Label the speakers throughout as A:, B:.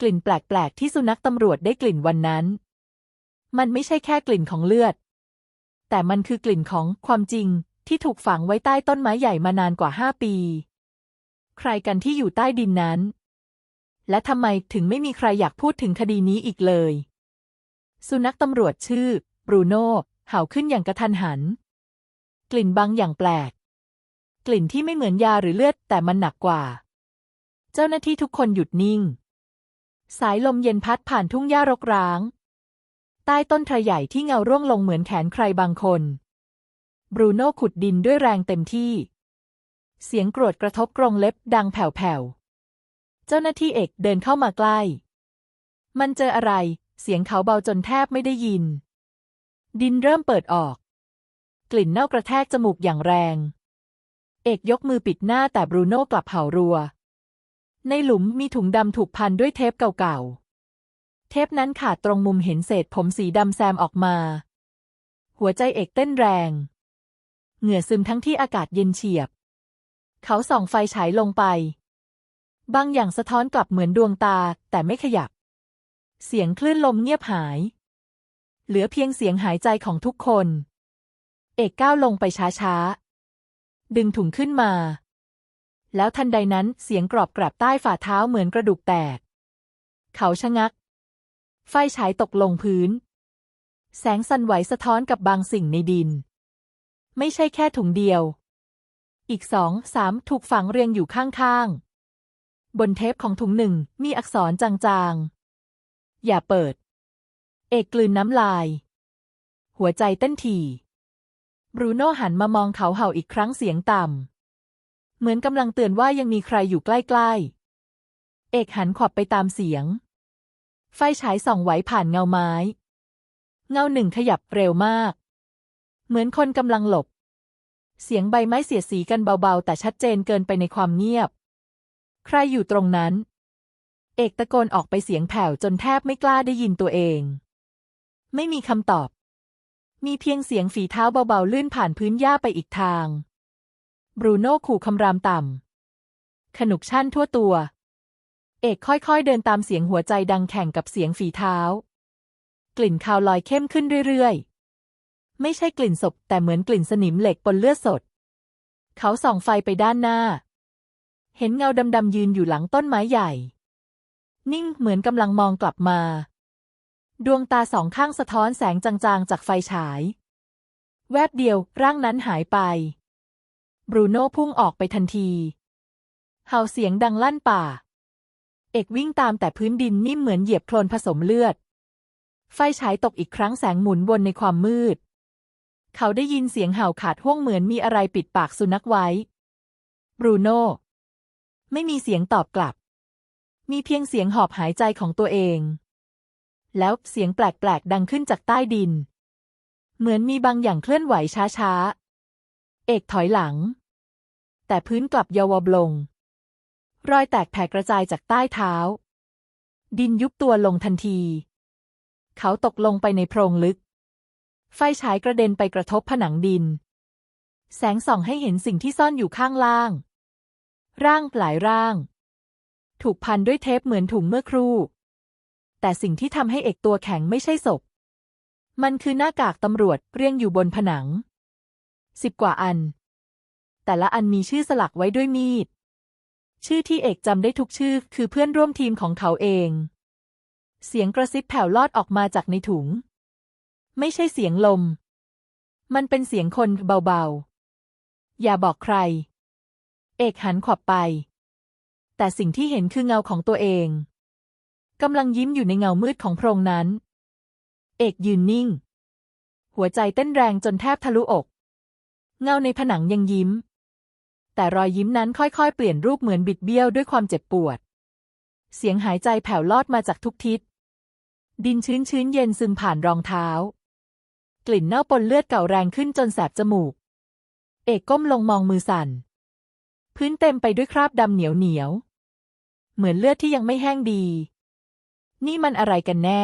A: กลิ่นแปลกๆที่สุนัขตำรวจได้กลิ่นวันนั้น มันไม่ใช่แค่กลิ่นของเลือด แต่มันคือกลิ่นของความจริงที่ถูกฝังไว้ใต้ต้นไม้ใหญ่มานานกว่าห้าปี ใครกันที่อยู่ใต้ดินนั้น และทำไมถึงไม่มีใครอยากพูดถึงคดีนี้อีกเลย สุนัขตำรวจชื่อบรูโน่เห่าขึ้นอย่างกระทันหัน กลิ่นบางอย่างแปลก กลิ่นที่ไม่เหมือนยาหรือเลือดแต่มันหนักกว่า เจ้าหน้าที่ทุกคนหยุดนิ่ง สายลมเย็นพัดผ่านทุ่งหญ้ารกร้าง ใต้ต้นไทรใหญ่ที่เงาร่วงลงเหมือนแขนใครบางคน บรูโน่ขุดดินด้วยแรงเต็มที่ เสียงกรวดกระทบกรงเล็บดังแผ่วๆ เจ้าหน้าที่เอกเดินเข้ามาใกล้ มันเจออะไร เสียงเขาเบาจนแทบไม่ได้ยิน ดินเริ่มเปิดออก กลิ่นเน่ากระแทกจมูกอย่างแรง เอกยกมือปิดหน้าแต่บรูโน่กลับเห่ารัว ในหลุมมีถุงดำถูกพันด้วยเทปเก่าๆ เทปนั้นขาดตรงมุมเห็นเศษผมสีดำแซมออกมา หัวใจเอกเต้นแรง เหงื่อซึมทั้งที่อากาศเย็นเฉียบ เขาส่องไฟฉายลงไป บางอย่างสะท้อนกลับเหมือนดวงตาแต่ไม่ขยับ เสียงคลื่นลมเงียบหาย เหลือเพียงเสียงหายใจของทุกคน เอกก้าวลงไปช้าๆ ดึงถุงขึ้นมา แล้วทันใดนั้นเสียงกรอบกรับใต้ฝ่าเท้าเหมือนกระดูกแตก เขาชะงัก ไฟฉายตกลงพื้น แสงสั่นไหวสะท้อนกับบางสิ่งในดิน ไม่ใช่แค่ถุงเดียว อีกสองสามถูกฝังเรียงอยู่ข้างๆ บนเทปของถุงหนึ่งมีอักษรจางๆ อย่าเปิด เอกกลืนน้ำลาย หัวใจเต้นถี่บรูโน่หันมามองเขาเห่าอีกครั้งเสียงต่ำ เหมือนกำลังเตือนว่ายังมีใครอยู่ใกล้ๆ เอกหันขวับไปตามเสียง ไฟฉายส่องไหวผ่านเงาไม้ เงาหนึ่งขยับเร็วมาก เหมือนคนกำลังหลบ เสียงใบไม้เสียดสีกันเบาๆ แต่ชัดเจนเกินไปในความเงียบ ใครอยู่ตรงนั้น เอกตะโกนออกไปเสียงแผ่วจนแทบไม่กล้าได้ยินตัวเอง ไม่มีคำตอบ มีเพียงเสียงฝีเท้าเบาๆ ลื่นผ่านพื้นหญ้าไปอีกทาง บรูโน่ขู่คำรามต่ำ ขนุกชั่นทั่วตัว เอกค่อยๆเดินตามเสียงหัวใจดังแข่งกับเสียงฝีเท้า กลิ่นคาวลอยเข้มขึ้นเรื่อยๆ ไม่ใช่กลิ่นศพแต่เหมือนกลิ่นสนิมเหล็กปนเลือดสด เขาส่องไฟไปด้านหน้า เห็นเงาดำๆยืนอยู่หลังต้นไม้ใหญ่ นิ่งเหมือนกำลังมองกลับมา ดวงตาสองข้างสะท้อนแสงจางๆ จากไฟฉาย แวบเดียวร่างนั้นหายไป บรูโน่พุ่งออกไปทันที เห่าเสียงดังลั่นป่า เอกวิ่งตามแต่พื้นดินนิ่มเหมือนเหยียบโคลนผสมเลือด ไฟฉายตกอีกครั้งแสงหมุนวนในความมืด เขาได้ยินเสียงเห่าขาดห้วงเหมือนมีอะไรปิดปากสุนัขไว้ บรูโน่ไม่มีเสียงตอบกลับ มีเพียงเสียงหอบหายใจของตัวเอง แล้วเสียงแปลกๆดังขึ้นจากใต้ดิน เหมือนมีบางอย่างเคลื่อนไหวช้าๆ เอกถอยหลัง แต่พื้นกลับเยาวบลง รอยแตกแผ่กระจายจากใต้เท้า ดินยุบตัวลงทันที เขาตกลงไปในโพรงลึก ไฟฉายกระเด็นไปกระทบผนังดิน แสงส่องให้เห็นสิ่งที่ซ่อนอยู่ข้างล่าง ร่างหลายร่าง ถูกพันด้วยเทปเหมือนถุงเมื่อครู่ แต่สิ่งที่ทำให้เอกตัวแข็งไม่ใช่ศพมันคือหน้ากากตำรวจเรียงอยู่บนผนัง สิบกว่าอัน แต่ละอันมีชื่อสลักไว้ด้วยมีด ชื่อที่เอกจำได้ทุกชื่อคือเพื่อนร่วมทีมของเขาเอง เสียงกระซิบแผ่วลอดออกมาจากในถุง ไม่ใช่เสียงลม มันเป็นเสียงคนเบาๆ อย่าบอกใคร เอกหันขวับไป แต่สิ่งที่เห็นคือเงาของตัวเองกำลังยิ้มอยู่ในเงามืดของโพรงนั้น เอกยืนนิ่ง หัวใจเต้นแรงจนแทบทะลุอก เงาในผนังยังยิ้ม แต่รอยยิ้มนั้นค่อยๆ เปลี่ยนรูปเหมือนบิดเบี้ยวด้วยความเจ็บปวด เสียงหายใจแผ่วลอดมาจากทุกทิศ ดินชื้นชื้นเย็นซึมผ่านรองเท้า กลิ่นเน่าปนเลือดเก่าแรงขึ้นจนแสบจมูก เอกก้มลงมองมือสั่น พื้นเต็มไปด้วยคราบดำเหนียวเหนียว เหมือนเลือดที่ยังไม่แห้งดี นี่มันอะไรกันแน่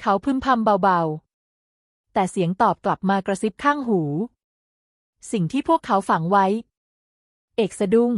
A: เขาพึมพำเบาๆ แต่เสียงตอบกลับมากระซิบข้างหู สิ่งที่พวกเขาฝังไว้ เอกสะดุ้ง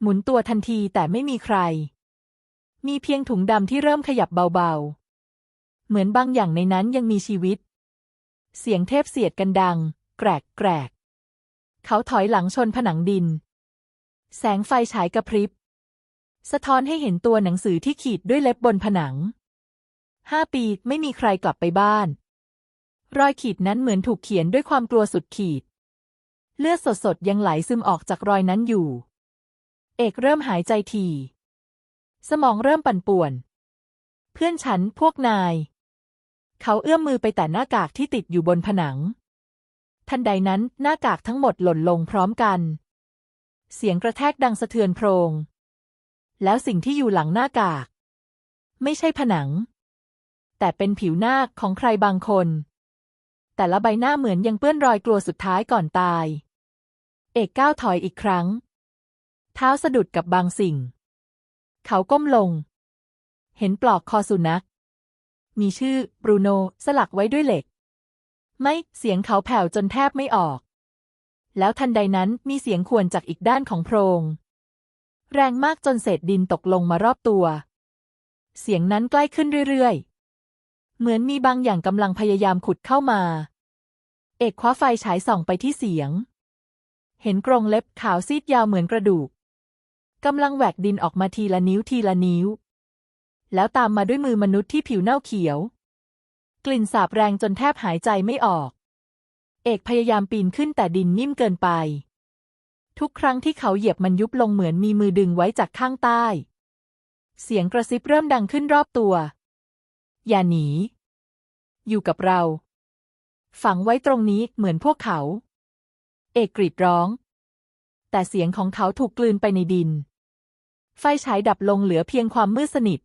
A: หมุนตัวทันทีแต่ไม่มีใคร มีเพียงถุงดำที่เริ่มขยับเบาๆ เหมือนบางอย่างในนั้นยังมีชีวิต เสียงเทพเสียดกันดัง แกรกแกรก เขาถอยหลังชนผนังดิน แสงไฟฉายกระพริบ สะท้อนให้เห็นตัวหนังสือที่ขีดด้วยเล็บบนผนัง ห้าปีไม่มีใครกลับไปบ้าน รอยขีดนั้นเหมือนถูกเขียนด้วยความกลัวสุดขีด เลือดสดๆยังไหลซึมออกจากรอยนั้นอยู่ เอกเริ่มหายใจที สมองเริ่มปั่นป่วน เพื่อนฉันพวกนาย เขาเอื้อมมือไปแต่หน้ากากที่ติดอยู่บนผนัง ทันใดนั้นหน้ากากทั้งหมดหล่นลงพร้อมกัน เสียงกระแทกดังสะเทือนโพรง แล้วสิ่งที่อยู่หลังหน้ากาก ไม่ใช่ผนัง แต่เป็นผิวหน้าของใครบางคนแต่ละใบหน้าเหมือนยังเปื้อนรอยกลัวสุดท้ายก่อนตาย เอกก้าวถอยอีกครั้ง เท้าสะดุดกับบางสิ่ง เขาก้มลง เห็นปลอกคอสุนัข มีชื่อบรูโนสลักไว้ด้วยเหล็ก ไม่เสียงเขาแผ่วจนแทบไม่ออก แล้วทันใดนั้นมีเสียงขวนจากอีกด้านของโพรง แรงมากจนเศษดินตกลงมารอบตัว เสียงนั้นใกล้ขึ้นเรื่อยๆ เหมือนมีบางอย่างกำลังพยายามขุดเข้ามา เอกคว้าไฟฉายส่องไปที่เสียง เห็นกรงเล็บขาวซีดยาวเหมือนกระดูกกำลังแหวกดินออกมาทีละนิ้วทีละนิ้ว แล้วตามมาด้วยมือมนุษย์ที่ผิวเน่าเขียว กลิ่นสาบแรงจนแทบหายใจไม่ออก เอกพยายามปีนขึ้นแต่ดินนิ่มเกินไป ทุกครั้งที่เขาเหยียบมันยุบลงเหมือนมีมือดึงไว้จากข้างใต้ เสียงกระซิบเริ่มดังขึ้นรอบตัว อย่าหนี อยู่กับเรา ฝังไว้ตรงนี้เหมือนพวกเขา เอกกรีดร้อง แต่เสียงของเขาถูกกลืนไปในดิน ไฟฉายดับลงเหลือเพียงความมืดสนิท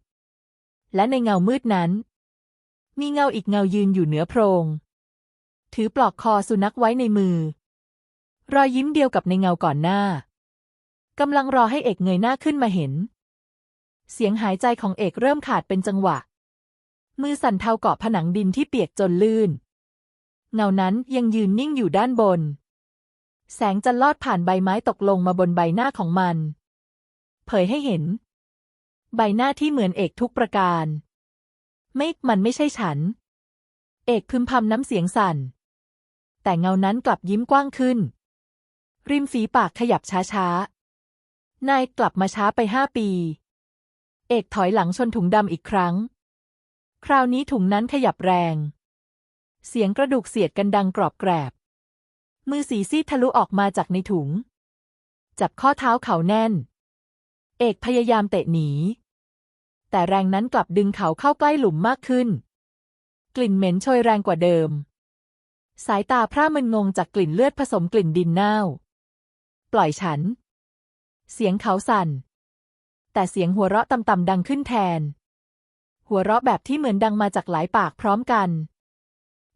A: และในเงามืดนั้น มีเงาอีกเงายืนอยู่เหนือโพรง ถือปลอกคอสุนัขไว้ในมือ รอยยิ้มเดียวกับในเงาก่อนหน้ากำลังรอให้เอกเงยหน้าขึ้นมาเห็น เสียงหายใจของเอกเริ่มขาดเป็นจังหวะ มือสั่นเทาเกาะผนังดินที่เปียกจนลื่น เงานั้นยังยืนนิ่งอยู่ด้านบน แสงจะลอดผ่านใบไม้ตกลงมาบนใบหน้าของมัน เผยให้เห็น ใบหน้าที่เหมือนเอกทุกประการ ไม่มันไม่ใช่ฉัน เอกพึมพำน้ำเสียงสั่น แต่เงานั้นกลับยิ้มกว้างขึ้น ริมฝีปากขยับช้าๆ นายกลับมาช้าไปห้าปี เอกถอยหลังชนถุงดำอีกครั้ง คราวนี้ถุงนั้นขยับแรง เสียงกระดูกเสียดกันดังกรอบแกรบ มือสีซีดทะลุออกมาจากในถุง จับข้อเท้าเขาแน่น เอกพยายามเตะหนี แต่แรงนั้นกลับดึงเขาเข้าใกล้หลุมมากขึ้น กลิ่นเหม็นโชยแรงกว่าเดิม สายตาพร่ามึนงงจากกลิ่นเลือดผสมกลิ่นดินเน่า ปล่อยฉัน เสียงเขาสั่น แต่เสียงหัวเราะต่ำๆดังขึ้นแทน หัวเราะแบบที่เหมือนดังมาจากหลายปากพร้อมกัน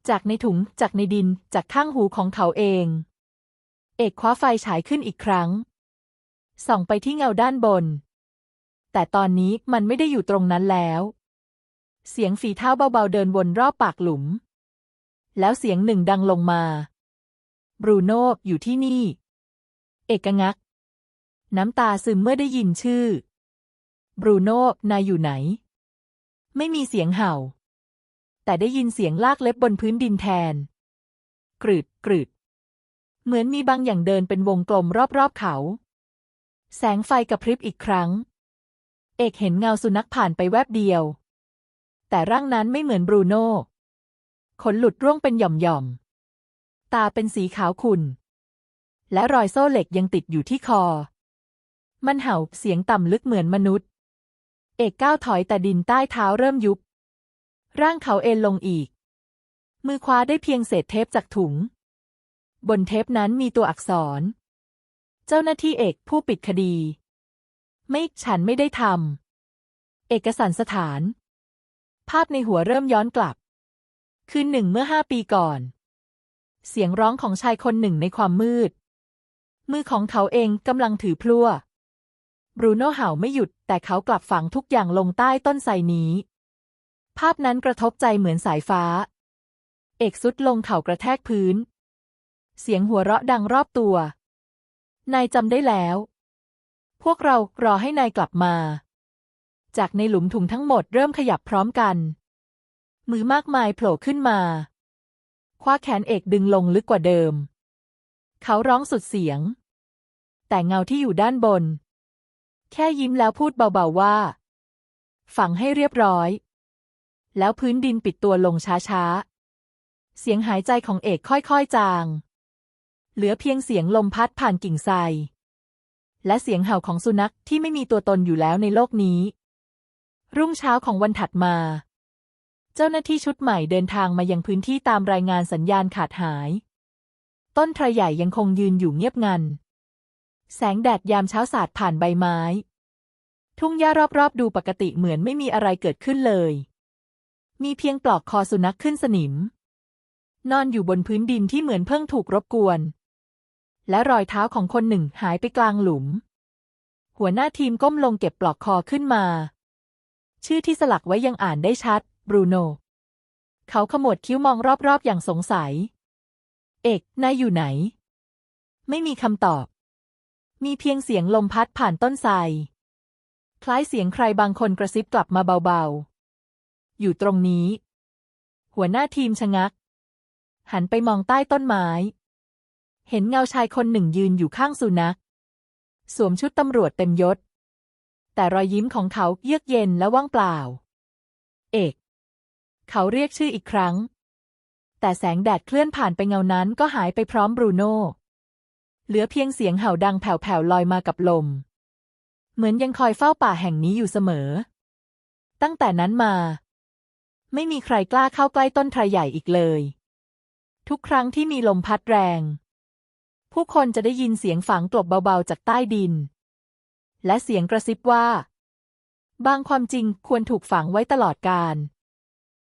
A: จากในถุง จากในดิน จากข้างหูของเขาเอง เอกคว้าไฟฉายขึ้นอีกครั้ง ส่องไปที่เงาด้านบน แต่ตอนนี้มันไม่ได้อยู่ตรงนั้นแล้ว เสียงฝีเท้าเบาๆเดินวนรอบปากหลุม แล้วเสียงหนึ่งดังลงมา บรูโน่อยู่ที่นี่ เอกงัก น้ำตาซึมเมื่อได้ยินชื่อ บรูโน่นายอยู่ไหน ไม่มีเสียงเห่า แต่ได้ยินเสียงลากเล็บบนพื้นดินแทน กรึดกรึด เหมือนมีบางอย่างเดินเป็นวงกลมรอบๆเขา แสงไฟกระพริบอีกครั้ง เอกเห็นเงาสุนัขผ่านไปแวบเดียว แต่ร่างนั้นไม่เหมือนบรูโน่ขนหลุดร่วงเป็นหย่อมๆ ตาเป็นสีขาวขุ่น และรอยโซ่เหล็กยังติดอยู่ที่คอ มันเห่าเสียงต่ำลึกเหมือนมนุษย์ เอกก้าวถอยแต่ดินใต้เท้าเริ่มยุบ ร่างเขาเอนลงอีก มือคว้าได้เพียงเศษเทปจากถุง บนเทปนั้นมีตัวอักษร เจ้าหน้าที่เอกผู้ปิดคดี ไม่ฉันไม่ได้ทำเอกสารสถาน ภาพในหัวเริ่มย้อนกลับ คืนหนึ่งเมื่อห้าปีก่อน เสียงร้องของชายคนหนึ่งในความมืด มือของเขาเองกำลังถือพลั่วบรูโน่เห่าไม่หยุด แต่เขากลับฝังทุกอย่างลงใต้ต้นไทรนี้ ภาพนั้นกระทบใจเหมือนสายฟ้า เอกสุดลงเข่ากระแทกพื้น เสียงหัวเราะดังรอบตัว นายจำได้แล้ว พวกเรารอให้นายกลับมา จากในหลุมถุงทั้งหมดเริ่มขยับพร้อมกัน มือมากมายโผล่ขึ้นมา คว้าแขนเอกดึงลงลึกกว่าเดิม เขาร้องสุดเสียง แต่เงาที่อยู่ด้านบน แค่ยิ้มแล้วพูดเบาๆว่า ฝังให้เรียบร้อย แล้วพื้นดินปิดตัวลงช้าๆ เสียงหายใจของเอกค่อยๆจาง เหลือเพียงเสียงลมพัดผ่านกิ่งไทรและเสียงเห่าของสุนัขที่ไม่มีตัวตนอยู่แล้วในโลกนี้ รุ่งเช้าของวันถัดมา เจ้าหน้าที่ชุดใหม่เดินทางมายังพื้นที่ตามรายงานสัญญาณขาดหาย ต้นไทรใหญ่ยังคงยืนอยู่เงียบงัน แสงแดดยามเช้าสาดผ่านใบไม้ ทุ่งหญ้ารอบๆดูปกติเหมือนไม่มีอะไรเกิดขึ้นเลย มีเพียงปลอกคอสุนัขขึ้นสนิม นอนอยู่บนพื้นดินที่เหมือนเพิ่งถูกรบกวน และรอยเท้าของคนหนึ่งหายไปกลางหลุม หัวหน้าทีมก้มลงเก็บปลอกคอขึ้นมา ชื่อที่สลักไว้ยังอ่านได้ชัด บรูโน เขาขมวดคิ้วมองรอบๆอย่างสงสัย เอกนายอยู่ไหน ไม่มีคำตอบ มีเพียงเสียงลมพัดผ่านต้นไทรคล้ายเสียงใครบางคนกระซิบกลับมาเบาๆ อยู่ตรงนี้ หัวหน้าทีมชะงัก หันไปมองใต้ต้นไม้ เห็นเงาชายคนหนึ่งยืนอยู่ข้างสุนัข สวมชุดตำรวจเต็มยศ แต่รอยยิ้มของเขาเยือกเย็นและว่างเปล่า เอก เขาเรียกชื่ออีกครั้ง แต่แสงแดดเคลื่อนผ่านไปเงานั้นก็หายไปพร้อมบรูโน่เหลือเพียงเสียงเห่าดังแผ่วๆลอยมากับลม เหมือนยังคอยเฝ้าป่าแห่งนี้อยู่เสมอ ตั้งแต่นั้นมา ไม่มีใครกล้าเข้าใกล้ต้นไทรใหญ่อีกเลย ทุกครั้งที่มีลมพัดแรง ผู้คนจะได้ยินเสียงฝังกลบเบาๆจากใต้ดิน และเสียงกระซิบว่า บางความจริงควรถูกฝังไว้ตลอดกาล